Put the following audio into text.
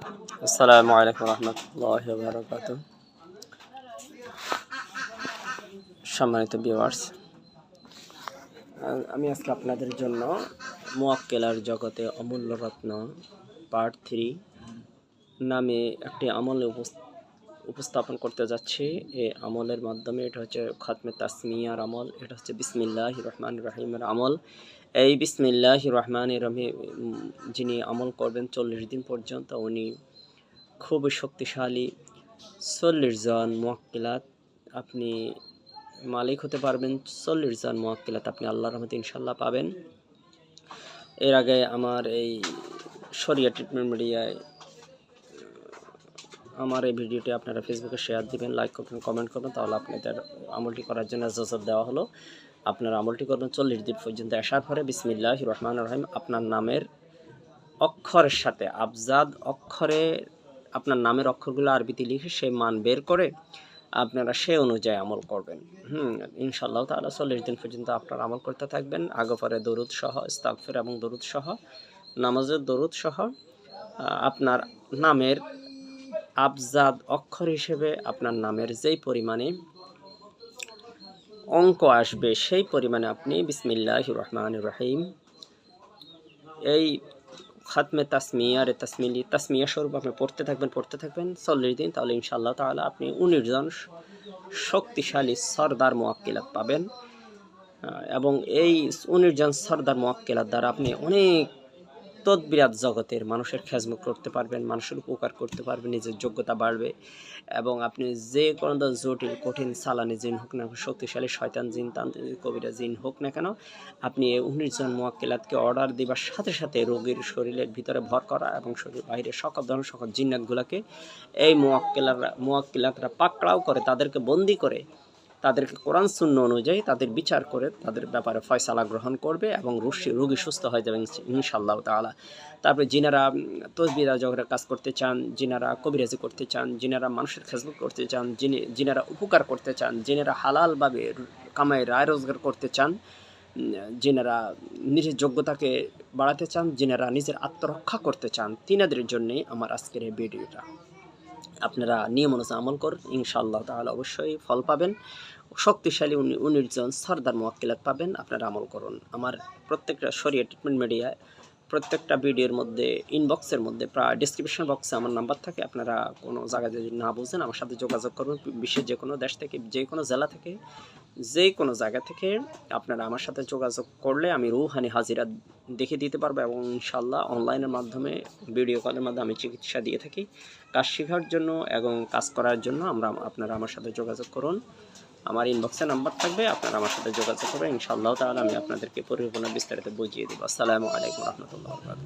আসসালামু আলাইকুম রহমতুল্লাহ বারকাত সম্মানিত ভিউয়ার্স আমি আজকে আপনাদের জন্য মোয়াক্কেলার জগতে অমূল্য রত্ন পার্ট থ্রি নামে একটি আমলে উপস- উপস্থাপন করতে যাচ্ছি। এই আমলের মাধ্যমে এটা হচ্ছে খাতমে তাসমিয়ার আমল, এটা হচ্ছে বিসমিল্লাহ রহমান রাহিমের আমল। এই বিসমিল্লাহ রহমান রহিম, যিনি আমল করবেন চল্লিশ দিন পর্যন্ত, উনি খুবই শক্তিশালী, চল্লিশ জন মোয়াক্কিলাত আপনি মালিক হতে পারবেন, চল্লিশ জন মোয়াক্কিলাত আপনি আল্লাহ রহমত ইনশাল্লাহ পাবেন। এর আগে আমার এই শরিয়া ট্রিটমেন্ট মিডিয়ায় আমার এই ভিডিওটি আপনারা ফেসবুকে শেয়ার দিবেন লাইক করবেন কমেন্ট করবেন, তাহলে আপনাদের আমলটি করার জন্য ইজাজত দেওয়া হলো। আপনারা আমলটি করবেন চল্লিশ দিন পর্যন্ত। আসার পরে বিসমিল্লাহ রহমান রহিম, আপনার নামের অক্ষরের সাথে আবজাদ অক্ষরে, আপনার নামের অক্ষরগুলো আরবিতে লিখে সেই মান বের করে আপনারা সে অনুযায়ী আমল করবেন। হুম ইনশাল্লাহ তাহলে চল্লিশ দিন পর্যন্ত আপনারা আমল করতে থাকবেন। আগে পরে দরুদ সহ, ইস্তাগফির এবং দরুদ সহ, নামাজের দরুদ সহ আপনার নামের আবজাদ অক্ষর হিসেবে আপনার নামের যেই পরিমাণে অঙ্ক আসবে, সেই পরিমাণে আপনি বিসমিল্লাহ রহমান রহিম এই খাতমে তাসমিয়ার এ তাসমিলি, তাসমিয়া স্বরূপ আপনি পড়তে থাকবেন পড়তে থাকবেন। চল্লিশ দিন, তাহলে ইনশাআল্লাহ তাহলে আপনি উনিশ জন শক্তিশালী সর্দার মোয়াক্কিলাত পাবেন। এবং এই উনিশ জন সর্দার মোয়াক্কিলাত দ্বারা আপনি অনেক তদবিরাত জগতের মানুষের খেজমুখ করতে পারবেন, মানুষের উপকার করতে পারবেন, নিজের যোগ্যতা বাড়বে এবং আপনি যে কোনো জটিল, কঠিন, সালানি জিন হোক না শক্তিশালী শয়তান জিন, তান্ত্রিক কবিরা জিন হোক না কেন, আপনি এই উনিশ জন মোয়াক্কেলাতকে অর্ডার দেবার সাথে সাথে রোগীর শরীরের ভিতরে ভর করা এবং শরীর বাইরে সকল ধরনের সকল জিন্নাতগুলোকে এই মোয়াক্কেলাররা, মোয়াক্কেলাতরা পাকড়াও করে, তাদেরকে বন্দি করে তাদেরকে কোরআন শূন্য অনুযায়ী তাদের বিচার করে তাদের ব্যাপারে ফয়সালা গ্রহণ করবে এবং রুশি, রোগী সুস্থ হয়ে যাবে ইনশাল্লাহ তাআলা। তারপরে যিনারা তসবিরা জগরের কাজ করতে চান যিনারা কবিরাজি করতে চান যিনারা মানুষের খেজমত করতে চান যিনি যিনারা উপকার করতে চান যিনারা হালালভাবে কামাই, রায় রোজগার করতে চান যিনারা নিজের যোগ্যতাকে বাড়াতে চান যিনারা নিজের আত্মরক্ষা করতে চান। তিনাদের জন্যেই আমার আজকের এই ভিডিওটা। আপনারা নিয়ম অনুযায়ী আমল করুন। ইনশাআল্লাহ তাহলে অবশ্যই ফল পাবেন। শক্তিশালী উনি উনির জন সর্দার মোয়াক্কিলাত পাবেন। আপনারা আমল করুন। আমার প্রত্যেকটা শরীর ট্রিটমেন্ট মিডিয়ায় প্রত্যেকটা ভিডিওর মধ্যে ইনবক্সের মধ্যে, প্রায় ডিসক্রিপশন বক্সে আমার নাম্বার থাকে। আপনারা কোনো জায়গায় যদি না বুঝেন, আমার সাথে যোগাযোগ করুন। বিশ্বের যে কোনো দেশ থেকে, যে কোনো জেলা থেকে, যে কোনো জায়গা থেকে আপনারা আমার সাথে যোগাযোগ করলে আমি রুহানি হাজিরা দেখে দিতে পারব এবং ইনশাল্লাহ অনলাইনের মাধ্যমে ভিডিও কলের মাধ্যমে আমি চিকিৎসা দিয়ে থাকি। কাজ শেখার জন্য এবং কাজ করার জন্য আমরা আপনারা আমার সাথে যোগাযোগ করুন। আমার ইনবক্সে নাম্বার থাকবে, আপনারা আমার সাথে যোগাযোগ করবেন। ইনশাআল্লাহ তাহলে আমি আপনাদেরকে পরিপূর্ণ বিস্তারিত বুঝিয়ে দেবো। আসসালামু আলাইকুম রহমতুল্লাহ